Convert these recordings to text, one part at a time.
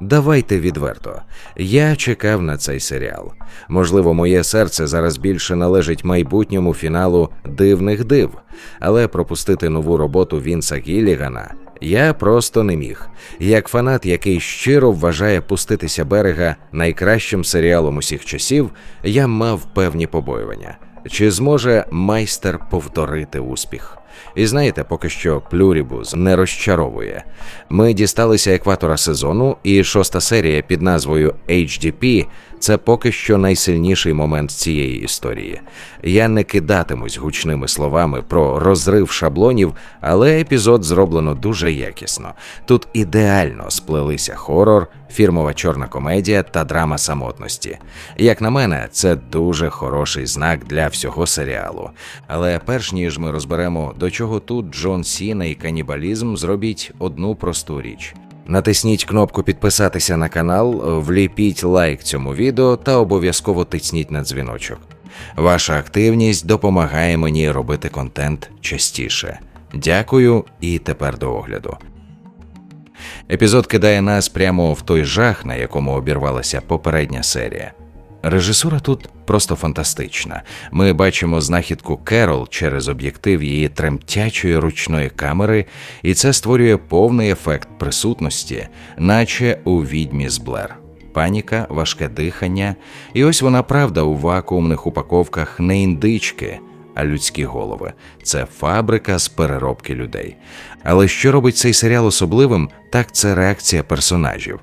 Давайте відверто. Я чекав на цей серіал. Можливо, моє серце зараз більше належить майбутньому фіналу дивних див, але пропустити нову роботу Вінса Гіллігана я просто не міг. Як фанат, який щиро вважає пуститися берега найкращим серіалом усіх часів, я мав певні побоювання. Чи зможе майстер повторити успіх? І знаєте, поки що Плюрібус не розчаровує. Ми дісталися екватора сезону, і шоста серія під назвою HDP – це поки що найсильніший момент цієї історії. Я не кидатимусь гучними словами про розрив шаблонів, але епізод зроблено дуже якісно. Тут ідеально сплелися хорор, фірмова чорна комедія та драма самотності. Як на мене, це дуже хороший знак для всього серіалу. Але перш ніж ми розберемо, до чого тут Джон Сіна і канібалізм, зробіть одну просту річ. Натисніть кнопку підписатися на канал, вліпіть лайк цьому відео та обов'язково тисніть на дзвіночок. Ваша активність допомагає мені робити контент частіше. Дякую і тепер до огляду. Епізод кидає нас прямо в той жах, на якому обірвалася попередня серія. Режисура тут просто фантастична. Ми бачимо знахідку Керол через об'єктив її тремтячої ручної камери, і це створює повний ефект присутності, наче у відьмі з Блер. Паніка, важке дихання, і ось вона правда у вакуумних упаковках не індички, а людські голови. Це фабрика з переробки людей. Але що робить цей серіал особливим, так це реакція персонажів.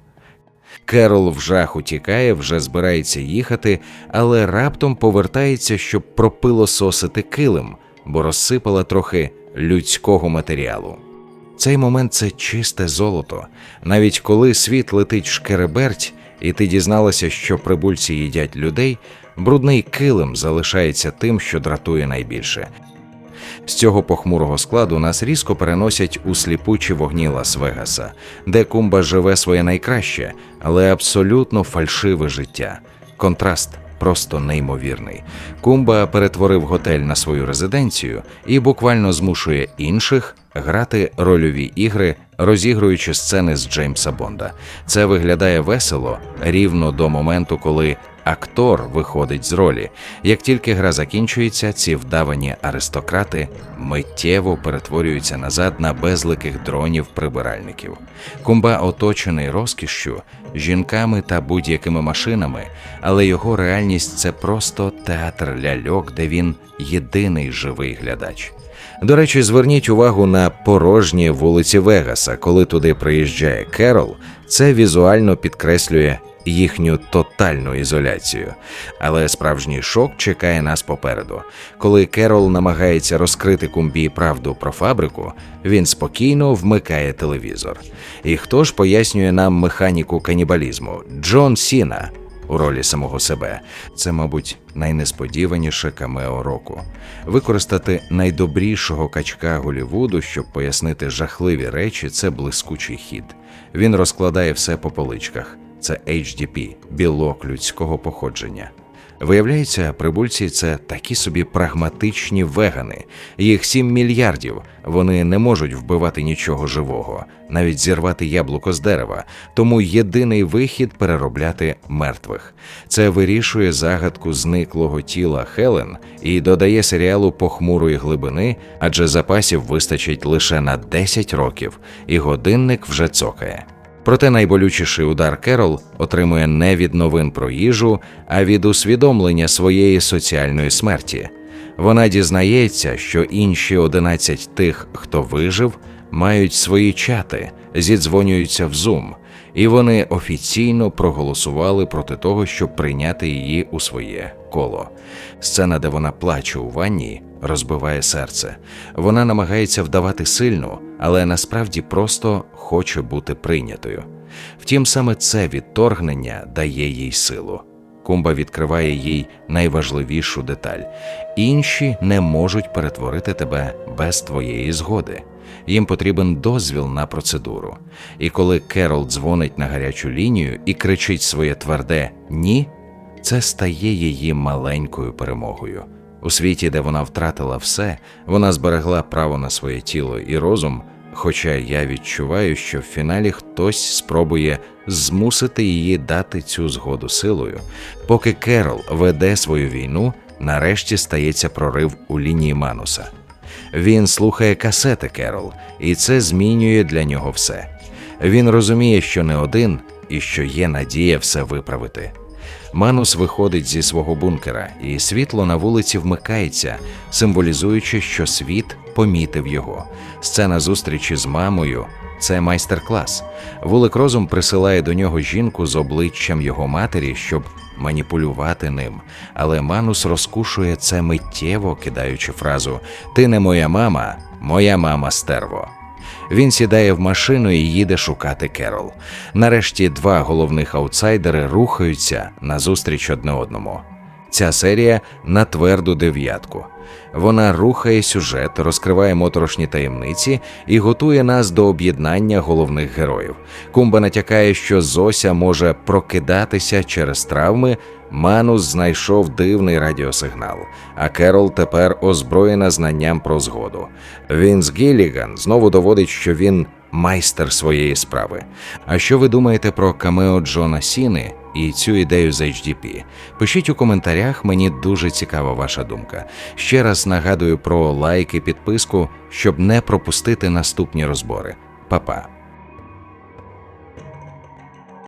Керол в жаху тікає, вже збирається їхати, але раптом повертається, щоб пропилососити килим, бо розсипала трохи людського матеріалу. Цей момент це чисте золото. Навіть коли світ летить шкереберть, і ти дізналася, що прибульці їдять людей, брудний килим залишається тим, що дратує найбільше. З цього похмурого складу нас різко переносять у сліпучі вогні Лас-Вегаса, де Кумба живе своє найкраще, але абсолютно фальшиве життя. Контраст просто неймовірний. Кумба перетворив готель на свою резиденцію і буквально змушує інших грати рольові ігри, розігруючи сцени з Джеймса Бонда. Це виглядає весело рівно до моменту, коли актор виходить з ролі. Як тільки гра закінчується, ці вдавані аристократи миттєво перетворюються назад на безликих дронів-прибиральників. Кумба оточений розкішшю, жінками та будь-якими машинами, але його реальність це просто театр ляльок, де він єдиний живий глядач. До речі, зверніть увагу на порожні вулиці Вегаса, коли туди приїжджає Керол, це візуально підкреслює їхню тотальну ізоляцію. Але справжній шок чекає нас попереду. Коли Керол намагається розкрити кумбі правду про фабрику, він спокійно вмикає телевізор. І хто ж пояснює нам механіку канібалізму? Джон Сіна. У ролі самого себе це, мабуть, найнесподіваніше камео року. Використати найдобрішого качка Голівуду, щоб пояснити жахливі речі, це блискучий хід. Він розкладає все по поличках це HDP – білок людського походження. Виявляється, прибульці це такі собі прагматичні вегани. Їх 7 мільярдів. Вони не можуть вбивати нічого живого, навіть зірвати яблуко з дерева. Тому єдиний вихід переробляти мертвих. Це вирішує загадку зниклого тіла Хелен і додає серіалу похмурої глибини, адже запасів вистачить лише на 10 років, і годинник вже цокає. Проте найболючіший удар Керол отримує не від новин про їжу, а від усвідомлення своєї соціальної смерті. Вона дізнається, що інші 11 тих, хто вижив, мають свої чати, зідзвонюються в Zoom, і вони офіційно проголосували проти того, щоб прийняти її у своє коло. Сцена, де вона плаче у ванні, розбиває серце. Вона намагається вдавати сильну, але насправді просто хоче бути прийнятою. Втім, саме це відторгнення дає їй силу. Кумба відкриває їй найважливішу деталь: інші не можуть перетворити тебе без твоєї згоди. Їм потрібен дозвіл на процедуру. І коли Керол дзвонить на гарячу лінію і кричить своє тверде ні, це стає її маленькою перемогою. У світі, де вона втратила все, вона зберегла право на своє тіло і розум, Хоча я відчуваю, що в фіналі хтось спробує змусити її дати цю згоду силою. Поки Керол веде свою війну, нарешті стається прорив у лінії Мануса. Він слухає касети Керол, і це змінює для нього все. Він розуміє, що не один і що є надія все виправити. Манус виходить зі свого бункера, і світло на вулиці вмикається, символізуючи, що світ помітив його. Сцена зустрічі з мамою це майстер-клас. Вулик Розум присилає до нього жінку з обличчям його матері, щоб маніпулювати ним. Але Манус розкушує це миттєво, кидаючи фразу Ти не моя мама, моя мама стерво. Він сідає в машину і їде шукати Керол. Нарешті два головних аутсайдери рухаються назустріч одне одному. Ця серія на тверду дев'ятку. Вона рухає сюжет, розкриває моторошні таємниці і готує нас до об'єднання головних героїв. Кумба натякає, що Зося може прокидатися через травми. Манус знайшов дивний радіосигнал, а Керол тепер озброєна знанням про згоду. Вінс Гілліган знову доводить, що він майстер своєї справи. А що ви думаєте про камео Джона Сіни і цю ідею з HDP? Пишіть у коментарях, мені дуже цікава ваша думка. Ще раз нагадую про лайк і підписку, щоб не пропустити наступні розбори. Па-па!